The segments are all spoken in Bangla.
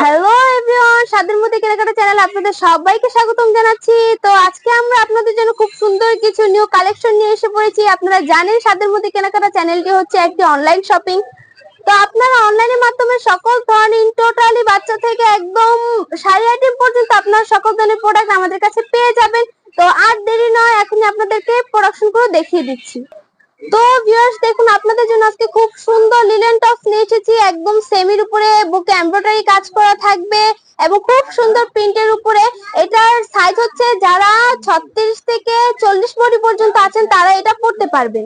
হ্যালো এভরিওয়ান স্বাদের মধ্যে কেনাকাটা চ্যানেল আপনাদের সবাইকে স্বাগতম জানাচ্ছি। তো আজকে আমরা আপনাদের জন্য খুব সুন্দর কিছু নিউ কালেকশন নিয়ে এসে পড়েছি। আপনারা জানেন স্বাদের মধ্যে কেনাকাটা চ্যানেলটি হচ্ছে একটি অনলাইন শপিং তো আপনারা অনলাইনের মাধ্যমে সকল ধরনের টোটালি বাচ্চা থেকে একদম শাড়ি আইটেম পর্যন্ত আপনারা সকল ধরনের প্রোডাক্ট আমাদের কাছে পেয়ে যাবেন। তো আর দেরি নয়, এখনই আপনাদেরকে প্রোডাকশন করে দেখিয়ে দিচ্ছি। তো ভিউয়ার্স দেখুন, আপনাদের জন্য আজকে খুব সুন্দর একদম সেমির উপরে বুকে এমব্রয়ডারি কাজ করা থাকবে এবং খুব সুন্দর প্রিন্টের উপরে এটার সাইজ হচ্ছে যারা ছত্রিশ থেকে চল্লিশ বডি পর্যন্ত আছেন তারা এটা পড়তে পারবেন।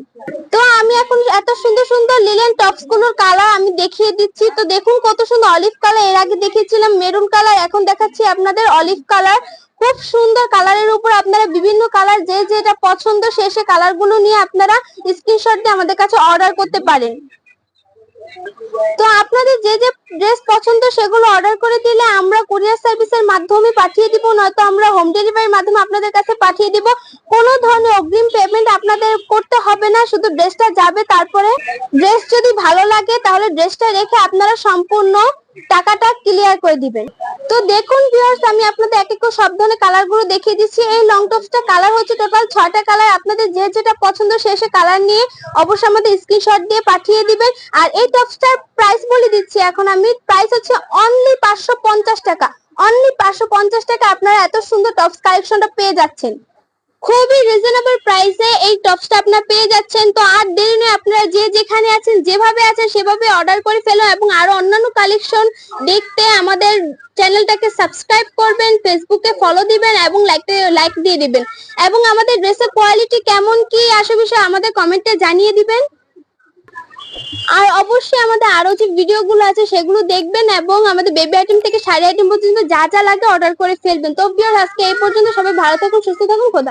তো আমি এখন এত সুন্দর সুন্দর লিলেন টপসগুলোর কালার আমি দেখিয়ে দিচ্ছি। তো দেখুন কত সুন্দর অলিভ কালারের আগে দেখিয়েছিলাম মেরুন কালার এখন দেখাচ্ছি আপনাদের অলিভ কালার খুব সুন্দর কালারের উপর আপনারা বিভিন্ন কালার যে যেটা পছন্দ সে সে কালারগুলো নিয়ে আপনারা স্ক্রিনশট দিয়ে আমাদের কাছে অর্ডার করতে পারেন। তো আপনাদের যে যে ড্রেস পছন্দ সেগুলো অর্ডার কুরিয়ার সার্ভিসের মাধ্যমে পাঠিয়ে দিব, নয়তো আমরা হোম ডেলিভারির মাধ্যমে আপনাদের কাছে পাঠিয়ে দিব। কোনো ধরনের অগ্রিম পেমেন্ট আপনাদের করতে হবে না, শুধু ড্রেসটা যাবে, তারপরে ড্রেস যদি ভালো লাগে, তাহলে ড্রেসটা রেখে আপনারা সম্পূর্ণ টাকাটা ক্লিয়ার করে দিবেন। তো দেখুন ভিউয়ার্স আমি আপনাদের এক এক সব ধরনের কালারগুলো দেখিয়ে দিচ্ছি। এই লং টপসটা কালার হচ্ছে টোটাল ছয়টা কালার আপনাদের যে যেটা পছন্দ সে সে কালার নিয়ে অবশ্যই আমাদের স্ক্রিনশট দিয়ে পাঠিয়ে দিবেন। আর এই টপসটার প্রাইস বলে দিচ্ছি, এখন আমি প্রাইস হচ্ছে অনলি পাঁচশো পঞ্চাশ টাকা। অনলি পাঁচশো পঞ্চাশ টাকা আপনারা এত সুন্দর টপস কালেকশনটা পেয়ে যাচ্ছেন। খুবই রিজনেবল প্রাইসে এই টপসটা আপনারা পেয়ে যাচ্ছেন। তো আর দেরি নয়, আপনারা যে যেখানে আছেন, যেভাবে আছেন, সেভাবে অর্ডার করে ফেলুন এবং আরও অন্যান্য কালেকশন দেখতে আমাদের চ্যানেলটাকে সাবস্ক্রাইব করবেন ফেসবুকে ফলো দিবেন এবং লাইক লাইক দিয়ে দিবেন। এবং আমাদের ড্রেসের কোয়ালিটি কেমন কি, আসে বিষয়ে আমাদের কমেন্টে জানিয়ে দিবেন। আর অবশ্যই আমাদের আরও যে ভিডিও গুলো আছে সেগুলো দেখবেন এবং আমাদের বেবি আইটেম থেকে শাড়ি আইটেম পর্যন্ত যা যা লাগে অর্ডার করে ফেলবেন। তো ভিউয়ার্স আজকে এই পর্যন্ত সবাই ভালো থাকুন, সুস্থ থাকুন, খোদা